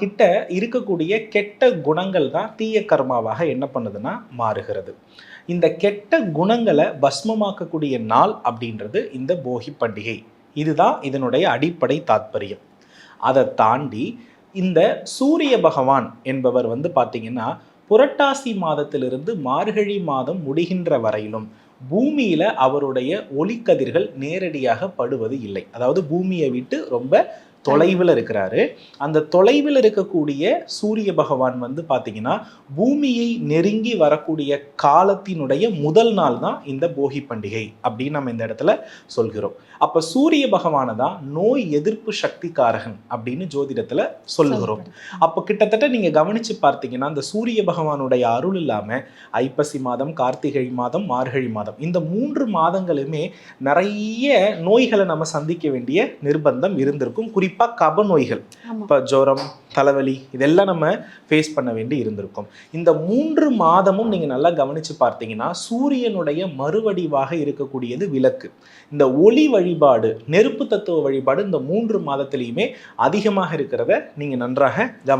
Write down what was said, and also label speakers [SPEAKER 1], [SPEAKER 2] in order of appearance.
[SPEAKER 1] கிட்ட இருக்கக்கூடிய கெட்ட குணங்கள் தான் தீய கர்மாவாக என்ன பண்ணுதுன்னா மாறுகிறது. இந்த கெட்ட குணங்களை பஸ்மமாக்கக்கூடிய நாள் அப்படின்றது இந்த போகி பண்டிகை. இதுதான் இதனுடைய அடிப்படை தாத்பரியம். அதை தாண்டி இந்த சூரிய பகவான் என்பவர் வந்து பார்த்தீங்கன்னா புரட்டாசி மாதத்திலிருந்து மார்கழி மாதம் முடிகின்ற வரையிலும் பூமியில அவருடைய ஒளிக்கதிர்கள் நேரடியாக படுவது இல்லை. அதாவது பூமியை விட்டு ரொம்ப தொலைவில் இருக்கிறாரு. அந்த தொலைவில் இருக்கக்கூடிய சூரிய பகவான் வந்து பார்த்தீங்கன்னா பூமியை நெருங்கி வரக்கூடிய காலத்தினுடைய முதல் நாள் தான் இந்த போகி பண்டிகை அப்படின்னு நம்ம இந்த இடத்துல சொல்கிறோம். அப்போ சூரிய பகவானை தான் நோய் எதிர்ப்பு சக்திக்காரகன் அப்படின்னு ஜோதிடத்தில் சொல்லுகிறோம். அப்போ கிட்டத்தட்ட நீங்கள் கவனித்து பார்த்தீங்கன்னா இந்த சூரிய பகவானுடைய அருள் இல்லாமல் ஐப்பசி மாதம் கார்த்திகை மாதம் மார்கழி மாதம் இந்த மூன்று மாதங்களுமே நிறைய நோய்களை நம்ம சந்திக்க வேண்டிய நிர்பந்தம் இருந்திருக்கும். குறிப்பாக கப நோய்கள். இப்போ ஜுரம் தலைவலி இதெல்லாம் நம்ம ஃபேஸ் பண்ண வேண்டி இருந்திருக்கும் இந்த மூன்று மாதமும் நீங்கள் நல்லா கவனித்து பார்த்தீங்கன்னா சூரியனுடைய மறுவடிவாக இருக்கக்கூடியது விளக்கு இந்த ஒளி வழிபாடு நெருப்பு தத்துவ வழிபாடு இந்த மூன்று மாதத்திலையுமே அதிகமாக இருக்கிறத நீங்கள் நன்றாக கவனி